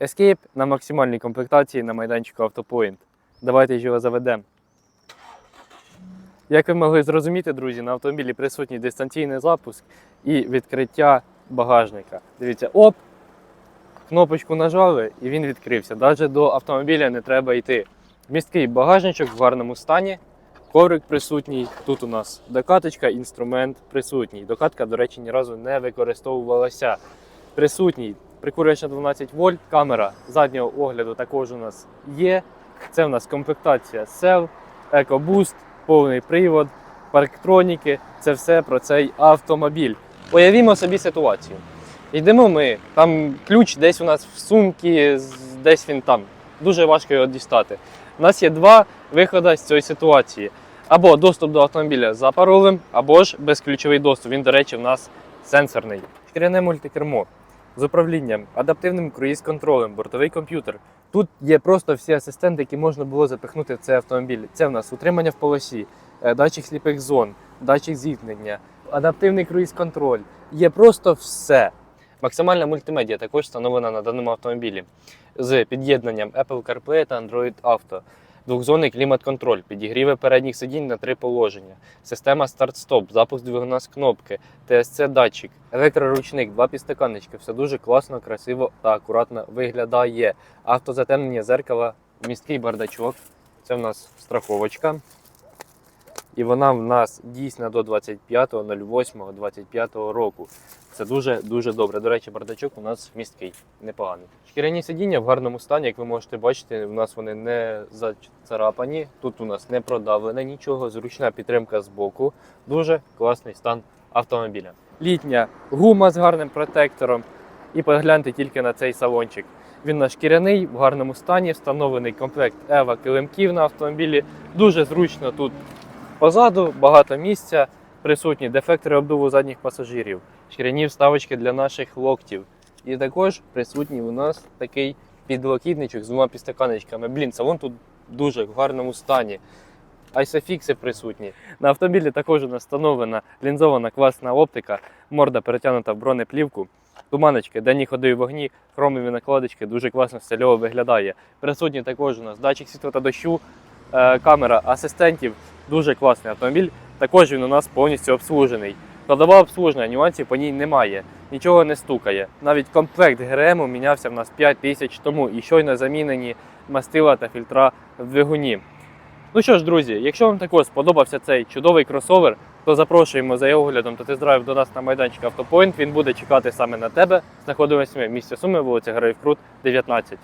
Escape на максимальній комплектації на майданчику Автопоінт. Давайте його заведемо. Як ви могли зрозуміти, друзі, на автомобілі присутній дистанційний запуск і відкриття багажника. Дивіться, оп! Кнопочку нажали і він відкрився. Навіть до автомобіля не треба йти. Місткий багажничок в гарному стані. Коврик присутній. Тут у нас докаточка, інструмент присутній. Докатка, до речі, ні разу не використовувалася. Присутній прикурювач на 12 вольт, камера заднього огляду також у нас є. Це у нас комплектація SEL, EcoBoost, повний привод, парктроніки. Це все про цей автомобіль. Уявімо собі ситуацію. Йдемо ми, там ключ десь у нас в сумці, десь він там. Дуже важко його дістати. У нас є два виходи з цієї ситуації. Або доступ до автомобіля за паролем, або ж безключовий доступ. Він, до речі, в нас сенсорний. Шкіряне мультикермо з управлінням, адаптивним круїз-контролем, бортовий комп'ютер. Тут є просто всі асистенти, які можна було запихнути в цей автомобіль. Це в нас утримання в полосі, е, датчик сліпих зон, датчик зіткнення, адаптивний круїз-контроль. Є просто все. Максимальна мультимедіа також встановлена на даному автомобілі з під'єднанням Apple CarPlay та Android Auto. Двохзонний клімат-контроль, підігріви передніх сидінь на три положення, система старт-стоп, запуск двигуна з кнопки, TSC-датчик, електроручник, два підстаканнички. Все дуже класно, красиво та акуратно виглядає. Автозатемнення зеркала, місткий бардачок. Це в нас страховочка. І вона в нас дійсна до 25.08.25 року. Це дуже дуже добре. До речі, бардачок у нас місткий, непоганий. Шкіряні сидіння в гарному стані, як ви можете бачити, у нас вони не зацарапані. Тут у нас не продавлене нічого, зручна підтримка з боку. Дуже класний стан автомобіля. Літня гума з гарним протектором. І погляньте тільки на цей салончик. Він на шкіряний, в гарному стані, встановлений комплект Ева килимків на автомобілі. Дуже зручно тут позаду, багато місця, присутні дефектори обдуву задніх пасажирів, шкіряні вставочки для наших локтів. І також присутній у нас такий підлокітничок з двома підстаканечками. Блін, салон тут дуже в гарному стані. Айсофікси присутні. На автомобілі також у нас встановлена лінзована класна оптика, морда перетягнута в бронеплівку. Туманочки, денні ходові вогні, хромові накладочки, дуже класно стильово виглядає. Присутні також у нас датчик світла та дощу, е, камера асистентів. Дуже класний автомобіль. Також він у нас повністю обслужений. Складова обслуження, нюансів по ній немає, нічого не стукає. Навіть комплект ГРМ мінявся в нас 5 тисяч тому і щойно замінені мастила та фільтра в двигуні. Ну що ж, друзі, якщо вам також сподобався цей чудовий кросовер, то запрошуємо за його оглядом та тест-драйв до нас на майданчик Автопоінт. Він буде чекати саме на тебе. Знаходимося в місті Суми, вулиця Героїв Крут, 19.